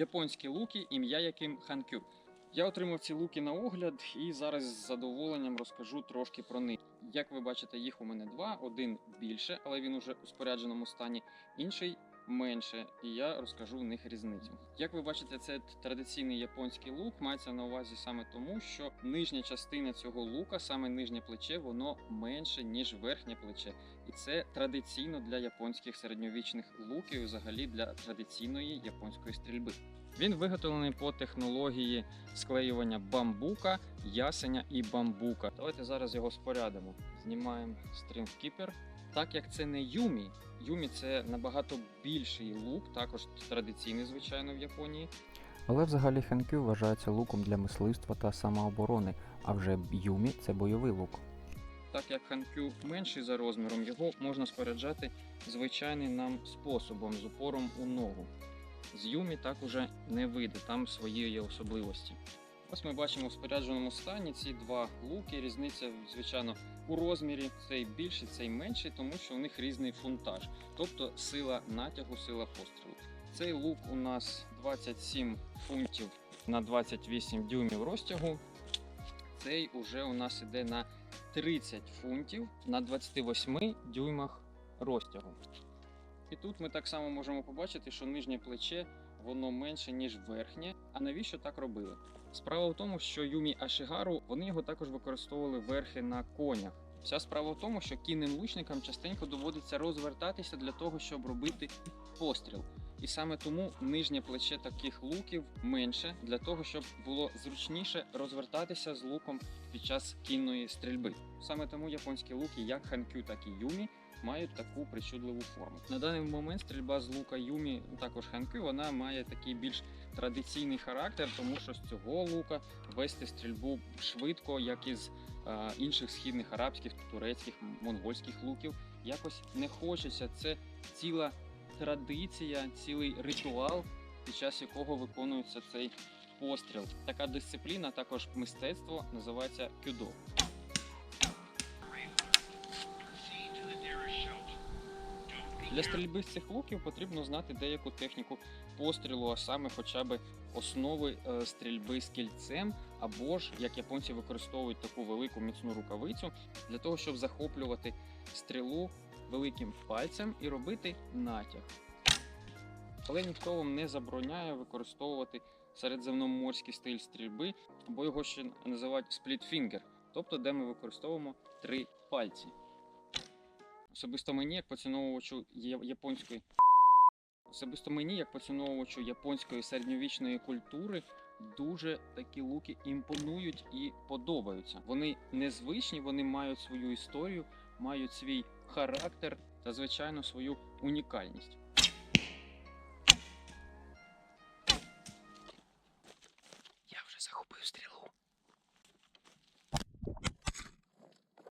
Японські луки, ім'я яким ханкю. Я отримав ці луки на огляд і зараз з задоволенням розкажу трошки про них. Як ви бачите, їх у мене два: один більше, але він уже у спорядженому стані, інший менше, і я розкажу в них різницю. Як ви бачите, це традиційний японський лук мається на увазі саме тому, що нижня частина цього лука, саме нижнє плече, воно менше ніж верхнє плече, і це традиційно для японських середньовічних луків, взагалі для традиційної японської стрільби. Він виготовлений по технології склеювання бамбука, ясеня і бамбука. Давайте зараз його спорядимо. Знімаємо стрінгкіпер. Так як це не юмі, юмі це набагато більший лук, також традиційний, звичайно, в Японії. Але взагалі хенкю вважається луком для мисливства та самооборони, а вже юмі це бойовий лук. Так як ханкю менший за розміром, його можна споряджати звичайним нам способом з упором у ногу. З юмі так уже не вийде, там свої є особливості. Ось ми бачимо в спорядженому стані ці два луки. Різниця, звичайно, у розмірі цей більший, цей менший, тому що у них різний фунтаж, тобто сила натягу, сила пострілу. Цей лук у нас 27 фунтів на 28 дюймів розтягу. Цей уже у нас іде на 30 фунтів на 28 дюймах розтягу. І тут ми так само можемо побачити, що нижнє плече воно менше, ніж верхнє. А навіщо так робили? Справа в тому, що Юмі Ашигару вони його також використовували верхи на конях. Вся справа в тому, що кінним лучникам частенько доводиться розвертатися для того, щоб робити постріл. І саме тому нижнє плече таких луків менше для того, щоб було зручніше розвертатися з луком під час кінної стрільби. Саме тому японські луки, як ханкю, так і юмі, мають таку причудливу форму. На даний момент стрільба з лука юмі, також ханкю, вона має такий більш традиційний характер, тому що з цього лука вести стрільбу швидко, як із е, інших східних арабських, турецьких, монгольських луків, якось не хочеться. Це ціла традиція, цілий ритуал, під час якого виконується цей постріл. Така дисципліна, також мистецтво, називається кюдо. Для стрільби з цих луків потрібно знати деяку техніку пострілу, а саме хоча б основи е, стрільби з кільцем, або ж як японці використовують таку велику міцну рукавицю для того, щоб захоплювати стрілу великим пальцем і робити натяг. Але ніхто вам не забороняє використовувати середземноморський стиль стрільби, або його ще називають finger, тобто де ми використовуємо три пальці. Особисто мені, як поціновувачу японської. Особисто мені, як поціновувачу японської середньовічної культури, дуже такі луки імпонують і подобаються. Вони незвичні, вони мають свою історію, мають свій характер та, звичайно, свою унікальність. Я вже захопив стрілу.